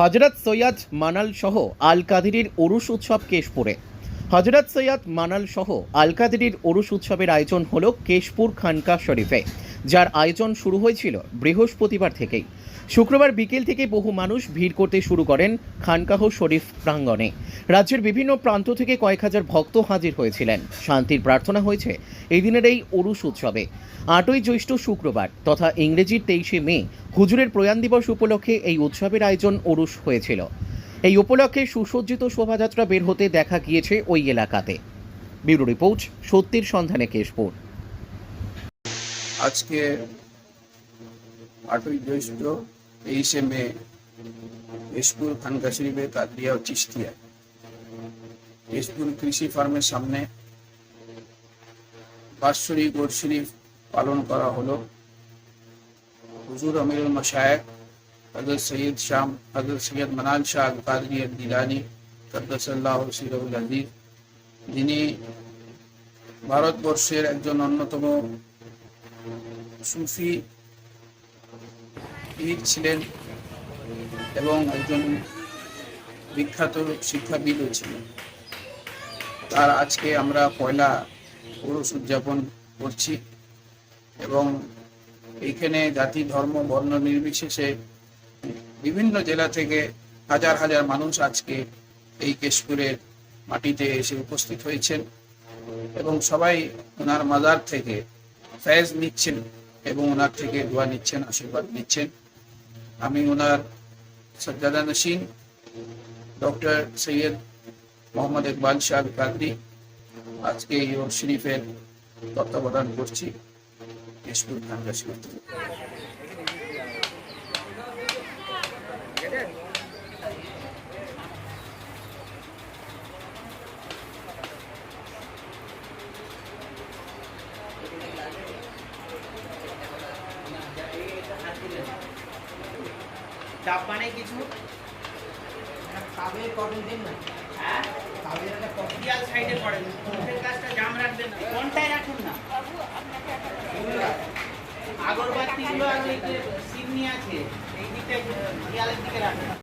হজরত সৈয়দ মানাল সহ আল কাদিরির ওরুস উৎসব কেশপুরে। হজরত সৈয়দ মানাল সহ আল কাদিরির ওরুস উৎসবের আয়োজন হল কেশপুর খানকা শরীফে, যার আয়োজন শুরু হয়েছিল বৃহস্পতিবার থেকেই। শুক্রবার বিকেল থেকে বহু মানুষ ভিড় করতে শুরু করেন খানকাহ শরীফ প্রাঙ্গণে। রাজ্যের বিভিন্ন প্রান্ত থেকে কয়েক হাজার ভক্ত হাজির হয়েছিলেন। শান্তির প্রার্থনা হয়েছে এই দিনের এই ওরুস উৎসবে। আটই জ্যৈষ্ঠ শুক্রবার তথা ইংরেজির তেইশে মে হুজুরের প্রয়াণ দিবস উপলক্ষে এই উৎসবের আয়োজন ওরুস হয়েছিল। এই উপলক্ষে সুসজ্জিত শোভাযাত্রা বের হতে দেখা গিয়েছে ওই এলাকাতে। ব্যুরো রিপোর্ট, সত্যির সন্ধানে কেশপুর। আজকে আটই জ্যৈষ্ঠ তেইশে মে কেশপুর খানকা শরীফে কাদরিয়া ও চিস্তিয়া কেশপুর কৃষি ফার্মের সামনে বাৎসরিক ওর শরীফ পালন করা হলো হুজুর আমিরুল মশায়েক হজরত সৈয়দ শাম হজরত সৈয়দ মানাল শাহ আল কাদরি আল দিলানি কদ্দাসাল্লাহ সিরুল আজিজ যিনি ভারতবর্ষের একজন অন্যতম সুফি পীর ছিলেন এবং একজন বিখ্যাত শিক্ষাবিদও ছিলেন। তার আজকে আমরা পয়লা পুরুষ উদযাপন করছি এবং এইখানে জাতি, ধর্ম, বর্ণ নির্বিশেষে বিভিন্ন জেলা থেকে হাজার হাজার মানুষ আজকে এই কেশপুরের মাটিতে এসে উপস্থিত হয়েছেন এবং সবাই ওনার মাজার থেকে ফয়েজ নিচ্ছেন এবং ওনার থেকে দোয়া নিচ্ছেন, আশীর্বাদ নিচ্ছেন। আমি ওনার সজ্জাদা নসীন, ডক্টর সৈয়দ মোহাম্মদ ইকবাল শাহ কাকরি আজকে এই শরীফের তত্ত্বাবধান করছি। মানে কিছু। কাবে কটন দিন না। হ্যাঁ? কাবের একটা সাইডে কাজটা জাম রাখবেন না। কোনটায় রাখুন না? আগরবাতিগুলো আর ওই যে সিমনি আছে এই দিকটা দিকে রাখুন।